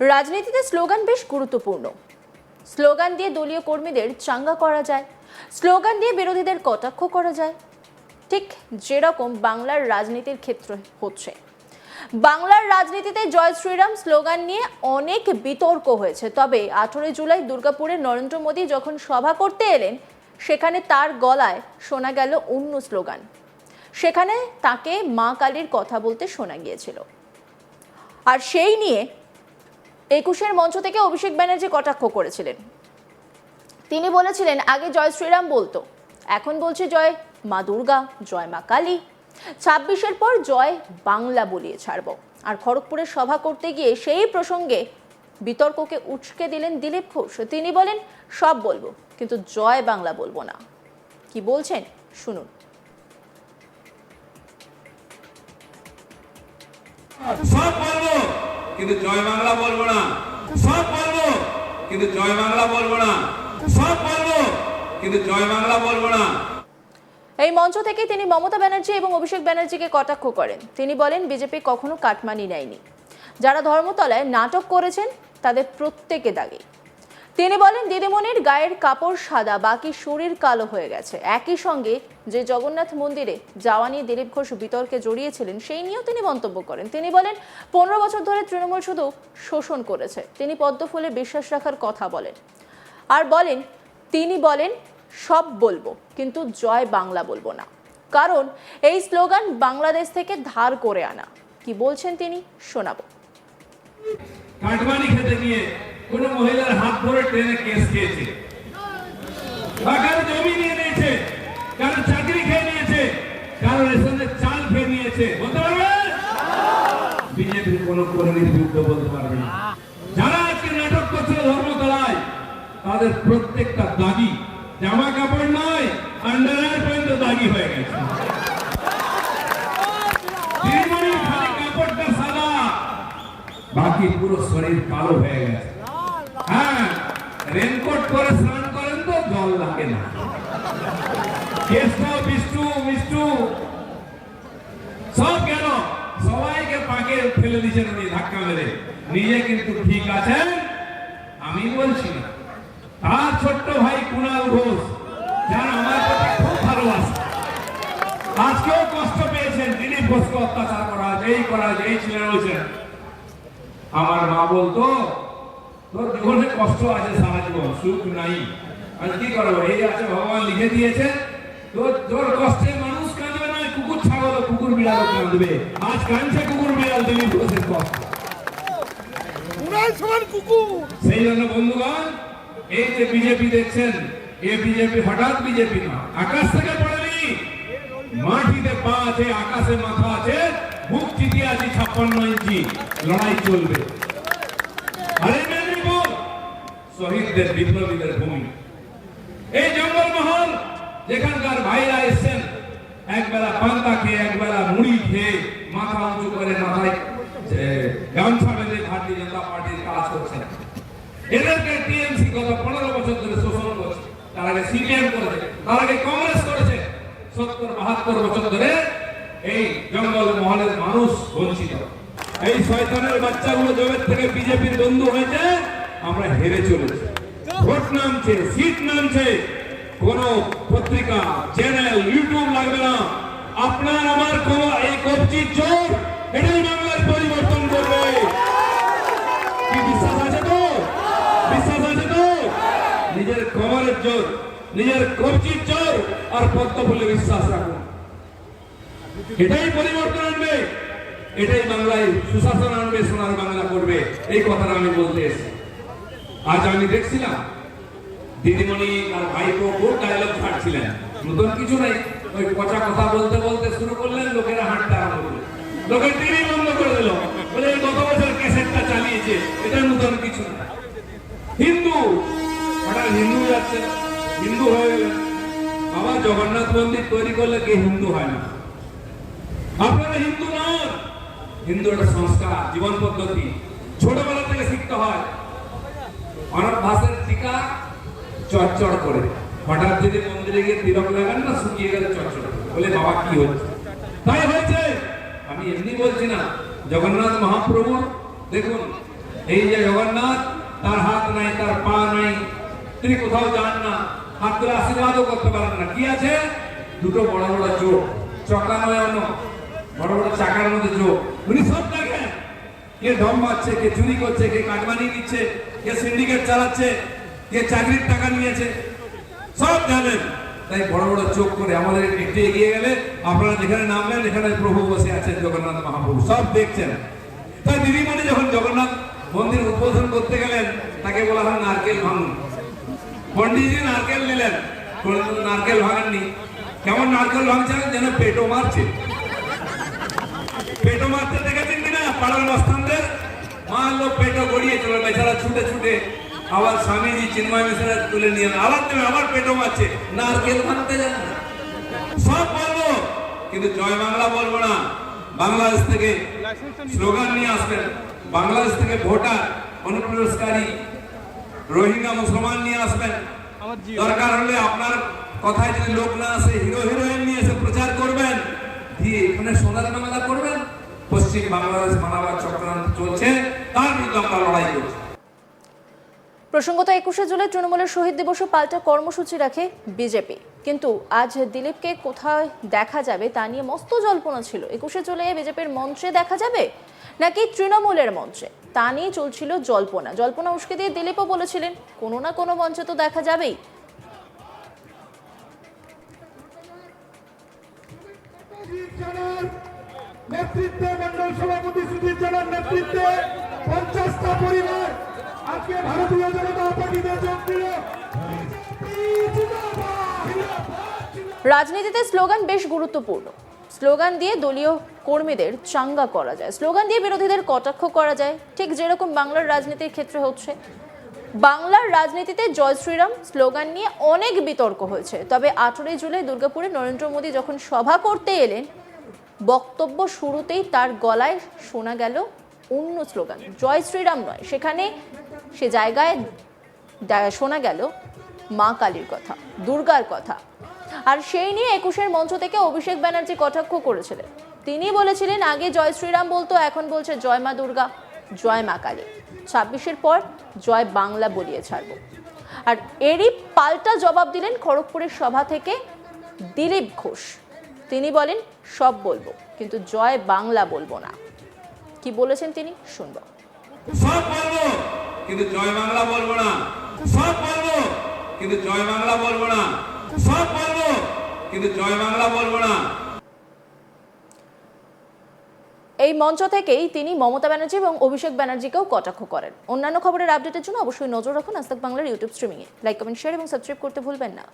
রাজনীতিতে স্লোগান বেশ গুরুত্বপূর্ণ। স্লোগান দিয়ে দলীয় কর্মীদের চাঙ্গা করা যায়, স্লোগান দিয়ে বিরোধীদের কটাক্ষ করা যায়। ঠিক যেরকম বাংলার রাজনীতির ক্ষেত্রে হচ্ছে। বাংলার রাজনীতিতে জয় শ্রীরাম স্লোগান নিয়ে অনেক বিতর্ক হয়েছে। তবে আঠেরোই জুলাই দুর্গাপুরে নরেন্দ্র মোদী যখন সভা করতে এলেন, সেখানে তার গলায় শোনা গেল অন্য স্লোগান। সেখানে তাকে মা কালীর কথা বলতে শোনা গিয়েছিল। আর সেই নিয়ে একুশের মঞ্চ থেকে অভিষেক ব্যানার্জি কটাক্ষ করেছিলেন। তিনি বলেছিলেন, আগে জয় শ্রীরাম বলতো, এখন বলছে জয় মা দুর্গা, জয় মা কালী। ছাব্বিশের পর জয় বাংলা বলিয়ে ছাড়ব। আর খড়গপুরে সভা করতে গিয়ে সেই প্রসঙ্গে বিতর্ককে উচকে দিলেন দিলীপ ঘোষ। তিনি বলেন, সব বলব, কিন্তু জয় বাংলা বলব না। কি বলছেন? শুনুন। সব বলব। কিন্তু জয় বাংলা বলব না। সব বলব, কিন্তু জয় বাংলা বলব না। সব বলব, কিন্তু জয় বাংলা বলব না। এই মঞ্চ থেকে তিনি মমতা ব্যানার্জি এবং অভিষেক ব্যানার্জিকে কটাক্ষ করেন। তিনি বলেন, বিজেপি কখনো কাটমানি নেয়নি। যারা ধর্মতলায় নাটক করেছেন, তাদের প্রত্যেকে দাগে। তিনি বলেন, দিদিমণির গায়ের কাপড় সাদা, বাকি শরীর কালো হয়ে গেছে। একই সঙ্গে যে জগন্নাথ মন্দিরে যাওয়া নিয়ে দিলীপ ঘোষ বিতর্কে জড়িয়েছিলেন, সেই নিয়েও তিনি মন্তব্য করেন। তিনি বলেন, পনেরো বছর ধরে তৃণমূল শুধু শোষণ করেছে, তিনি পদ্মফুলে বিশ্বাস রাখার কথা বলেন। আর বলেন, তিনি বলেন, সব বলব, কিন্তু জয় বাংলা বলব না। কারণ, এই স্লোগান বাংলাদেশ থেকে ধার করে আনা। কি বলছেন তিনি, শোনাবো। খেতে কোন মহিলার হাত ধরে ট্রেনে কেস খেয়েছে। কারও জমি নিয়ে নিয়েছে, কারও চাকরি খেয়ে নিয়েছে, কারও রেশনের চাল খেয়ে নিয়েছে। বলতে পারবে? বিজেপির কোন কর্মীর বিরুদ্ধে বলতে পারবে না। যারা আজকে নাটক করছিল ধর্মতলায়, তাদের প্রত্যেকটা দাগি জামা কাপড় নয়, আন্ডারওয়্যার পর্যন্ত দাগি হয়ে গেছে। বাকি পুরো শরীর কালো হয়ে গেছে হ্যাঁ রেনকোট করে স্নান করেন তো জল লাগে না কেশব বিষ্ণু বিষ্ণু সব কেন সবাইকে পাকে ফেলে দিয়েছেন উনি ধাক্কা মেরে। নিজে কিন্তু ঠিক আছেন? আমি বলছি না। তার ছোট্ট ভাই কুণাল ঘোষ, যারা আমার প্রতি খুব ভালোবাসে। আজকেও কষ্ট পেয়েছেন। দিলীপ ঘোষকে অত্যাচার করা হয়েছে, এই করা হয়েছে, এই ছিলেন হয়েছেন আমার মা বলতো, তোর জীবনে কষ্ট আছে সারা জীবন, সুখ নাই। আজ কি করব? এই আছে, ভগবান লিখে দিয়েছে। তোর কষ্টে মানুষ কাঁদবে না কুকুর ছাগল কুকুর বিড়াল কাঁদবে। আজ কাঁদছে কুকুর বিড়াল দিলীপ ঘোষের কষ্ট। সমান কুকুর। সেই জন্য বন্ধুগণ এই যে বিজেপি দেখছেন এ বিজেপি হঠাৎ বিজেপি না আকাশ থেকে পড়েনি। মাটিতে পা আছে আকাশে মাথা আছে বুক চিতিয়ে আছে ছাপ্পান্ন ইঞ্চি। লড়াই চলবে। আরে মেদিনীপুর শহীদদের বিপ্লবীদের ভূমি। এই জঙ্গলমহল যেখানকার ভাইরা এসছেন একবেলা পান্তা খেয়ে একবেলা মুড়ি খেয়ে মাথা উঁচু করে মাথায় গামছা বেঁধে ভারতীয় জনতা পার্টির কাজ এদেরকে টিএমসি গত পনেরো বছর ধরে শোষণ করছে। তার আগে সিপিএম করেছে, তার আগে কংগ্রেস করেছে। সত্তর, বাহাত্তর বছর ধরে এই জঙ্গল মহলের মানুষ বঞ্চিত। এই শয়তানের বাচ্চাগুলো জবের থেকে বিজেপির বন্ধু হয়েছে, আমরা হেরে চলেছি। ভোট নামছে, সিট নামছে। কোন পত্রিকা, চ্যানেল, ইউটিউব লাগবে না। আপনার, আমার কোন- এই কবজির জোর, এটাই বাংলার পরিবর্তন করবে। কি বিশ্বাস আছে তো? বিশ্বাস আছে তো? নিজের কমরের জোর, নিজের কবজির জোর আর পদ্মফুলে বিশ্বাস রাখুন। এটাই পরিবর্তন আনবে, এটাই বাংলায় সুশাসন আনবে, সোনার বাংলা করবে। এই কথাটা আমি বলতে এসেছি। আজ আমি দেখছিলাম দিদিমণি আর ভাইপো খুব ডায়লগ ছাড়ছিলেন। নতুন কিছু নাই। ওই পচা কথা বলতে বলতে শুরু করলেন, লোকেরা হাঁটতে আরম্ভ করল। লোকের টিভি বন্ধ করে দিল। বলে গত বছর ক্যাসেটটা চালিয়েছে, এটা নতুন কিছু না। হিন্দু, হঠাৎ হিন্দু যাচ্ছে। হিন্দু হয়ে গেলেন আবার জগন্নাথ মন্দির তৈরি করলে কে হিন্দু হয় না? আপনারা হিন্দু নন। হিন্দু একটা সংস্কার, জীবন পদ্ধতি। ছোটবেলা থেকে শিখতে হয়। অনাথ ভাষের টিকা চড়চড় করে। হঠাৎ যদি মন্দিরে গিয়ে তিলক লাগান না, শুকিয়ে গেলে চড়চড়। বলে, বাবা, কি হচ্ছে তাই হয়েছে? আমি এমনি বলছি না। জগন্নাথ মহাপ্রভু দেখুন, এই যে জগন্নাথ, তার হাত নাই, তার পা নাই, তিনি কোথাও যান না, হাত তুলে আশীর্বাদও করতে পারেন না। কি আছে? দুটো বড় বড় চোখ চকা নয় বড় বড় চাকার মধ্যে চোখ। উনি সব দেখেন। কে ঢম মারছে, কে চুরি করছে, কে কাটমানি দিচ্ছে কে সিন্ডিকেট চালাচ্ছে কে চাকরির টাকা নিয়েছে, সব জানেন। তাই বড় বড় চোখ করে আমাদের একটু এগিয়ে গেলে আপনারা যেখানে নামলেন, এখানে প্রভু বসে আছেন জগন্নাথ মহাপ্রভু। সব দেখছেন। তাই দিদিমণি যখন জগন্নাথ মন্দির উদ্বোধন করতে গেলেন, তাকে বলা হয় নারকেল ভাঙুন। পন্ডিতজি নারকেল নিলেন। নারকেল ভাঙেননি। কেমন নারকেল ভাঙছেন যেন পেটও মারছে? পেটও মারতে দেখেছেন কিনা? পাড়ার মস্তানদের মারলো পেটও গড়িয়েছিল বেচারা ছুটে ছুটে আবার স্বামীজি চিন্ময় মিশ্রা তুলে নিয়ে। আবার তুমি আবার পেটও মারছে। নারকেল ভাঙতে জানে না। সব বলব কিন্তু জয় বাংলা বলব না। বাংলাদেশ থেকে স্লোগান নিয়ে আসবেন। বাংলাদেশ থেকে ভোটার অনুপ্রবেশকারী রোহিঙ্গা মুসলমান নিয়ে আসবেন। দরকার হলে আপনার কথায় যদি লোক না আসে হিরো হিরোইন নিয়ে এসে প্রচার করবেন। দিয়ে এখানে সোনার বাংলা করবেন। পশ্চিম বাংলাদেশ মানাবার চক্রান্ত চলছে। তার বিরুদ্ধে আমরা লড়াই করছি। প্রসঙ্গত একুশে জুলাই তৃণমূলের শহীদ দিবসে পাল্টা কর্মসূচি রাখে বিজেপি। কিন্তু আজ দিলীপকে কোথায় দেখা যাবে তা নিয়ে মস্ত জল্পনা ছিল। একুশে জুলাই বিজেপির মঞ্চে দেখা যাবে নাকি তৃণমূলের মঞ্চে? তা নিয়ে চলছিল জল্পনা। জল্পনা উস্কে দিয়ে দিলীপও বলেছিলেন, কোনো না কোনো মঞ্চে তো দেখা যাবেই। নেতৃত্বে, মন্ডল সভাপতি সুধীর জানার নেতৃত্বে পঞ্চাশটা পরিবার আজকে ভারতীয় জনতা পার্টিতে যোগ দিল! রাজনীতিতে স্লোগান বেশ গুরুত্বপূর্ণ। স্লোগান দিয়ে দলীয় কর্মীদের চাঙ্গা করা যায়। স্লোগান দিয়ে বিরোধীদের কটাক্ষ করা যায়। ঠিক যেরকম বাংলার রাজনীতির ক্ষেত্রে হচ্ছে। বাংলার রাজনীতিতে জয় শ্রীরাম স্লোগান নিয়ে অনেক বিতর্ক হয়েছে। তবে আঠেরোই জুলাই দুর্গাপুরে নরেন্দ্র মোদী যখন সভা করতে এলেন, বক্তব্য শুরুতেই তার গলায় শোনা গেল অন্য স্লোগান, জয় শ্রীরাম নয়। সেখানে সে জায়গায় শোনা গেল মা কালীর কথা, দুর্গার কথা। আর সেই নিয়ে একুশের মঞ্চ থেকে অভিষেক ব্যানার্জি কটাক্ষ করেছিলেন। তিনি বলেছিলেন, আগে জয় শ্রীরাম বলতো, এখন বলছে জয় মা দুর্গা, জয় মা কালী। ছাব্বিশের পর জয় বাংলা বলিয়ে ছাড়ব। আর এরই পাল্টা জবাব দিলেন খড়গপুরের সভা থেকে দিলীপ ঘোষ। তিনি বলেন, সব বলব, কিন্তু জয় বাংলা বলব না। কি বলেছেন তিনি? শুনব। সব বলব। কিন্তু জয় বাংলা বলব না। সব বলব, কিন্তু জয় বাংলা বলব না। সব বলব, কিন্তু জয় বাংলা বলব না। এই মঞ্চ থেকেই তিনি মমতা ব্যানার্জি এবং অভিষেক ব্যানার্জিকেও কটাক্ষ করেন। অন্যান্য খবরের আপডেটের জন্য অবশ্যই নজর রাখুন আস্তাক বাংলার ইউটিউব স্ট্রিমিংয়ে লাইক কমেন্ট শেয়ার এবং সাবস্ক্রাইব করতে ভুলবেন না।